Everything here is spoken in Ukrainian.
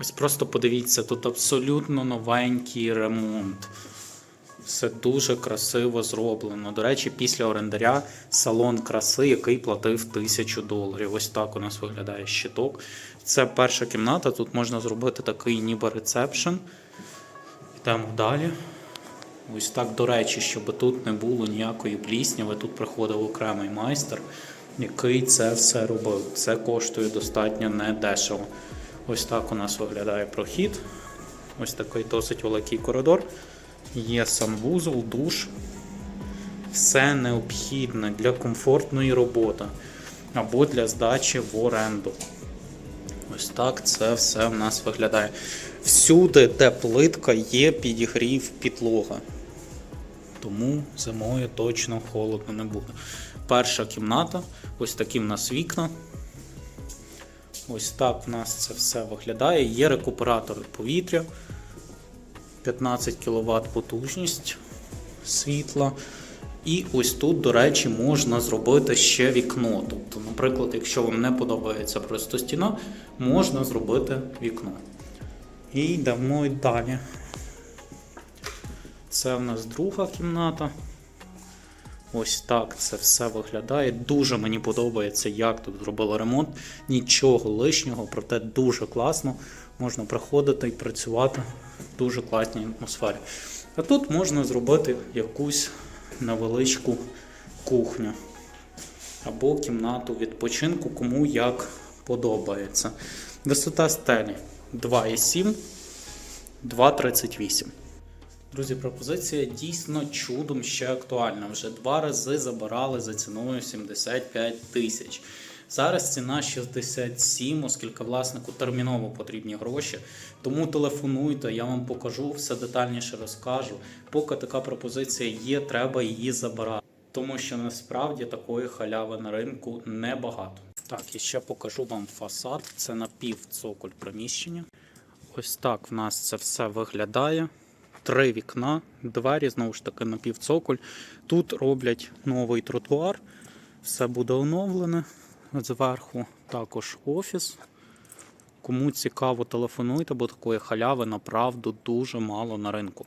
Ось просто подивіться, тут абсолютно новенький ремонт. Все дуже красиво зроблено. До речі, після орендаря салон краси, який платив тисячу доларів. Ось так у нас виглядає щиток. Це перша кімната. Тут можна зробити такий ніби рецепшн. Йдемо далі. Ось так, до речі, щоб тут не було ніякої плісняви, тут приходив окремий майстер, який це все робив. Це коштує достатньо недешево. Ось так у нас виглядає прохід. Ось такий досить великий коридор. Є санвузол, душ. Все необхідне для комфортної роботи або для здачі в оренду. Ось так це все в нас виглядає. Всюди, де плитка, є підігрів підлога. Тому зимою точно холодно не буде. Перша кімната, ось такі в нас вікна. Ось так в нас це все виглядає. Є рекуператор повітря, 15 кВт потужність світла. І ось тут, до речі, можна зробити ще вікно. Тобто, наприклад, якщо вам не подобається просто стіна, можна зробити вікно. І йдемо далі. Це в нас друга кімната. Ось так це все виглядає. Дуже мені подобається, як тут зробили ремонт. Нічого лишнього, проте дуже класно. Можна приходити і працювати в дуже класній атмосфері. А тут можна зробити якусь невеличку кухню або кімнату відпочинку, кому як подобається. Висота стелі 2,7, 2,38. Друзі, пропозиція дійсно чудом ще актуальна. Вже два рази забирали за ціною 75 тисяч. Зараз ціна 67, оскільки власнику терміново потрібні гроші. Тому телефонуйте, я вам покажу, все детальніше розкажу. Поки така пропозиція є, треба її забирати. Тому що насправді такої халяви на ринку небагато. Так, і ще покажу вам фасад. Це напівцоколь приміщення. Ось так в нас це все виглядає. Три вікна, двері, знову ж таки, напівцоколь. Тут роблять новий тротуар, все буде оновлене. Зверху також офіс. Кому цікаво, телефонуйте, бо такої халяви направду дуже мало на ринку.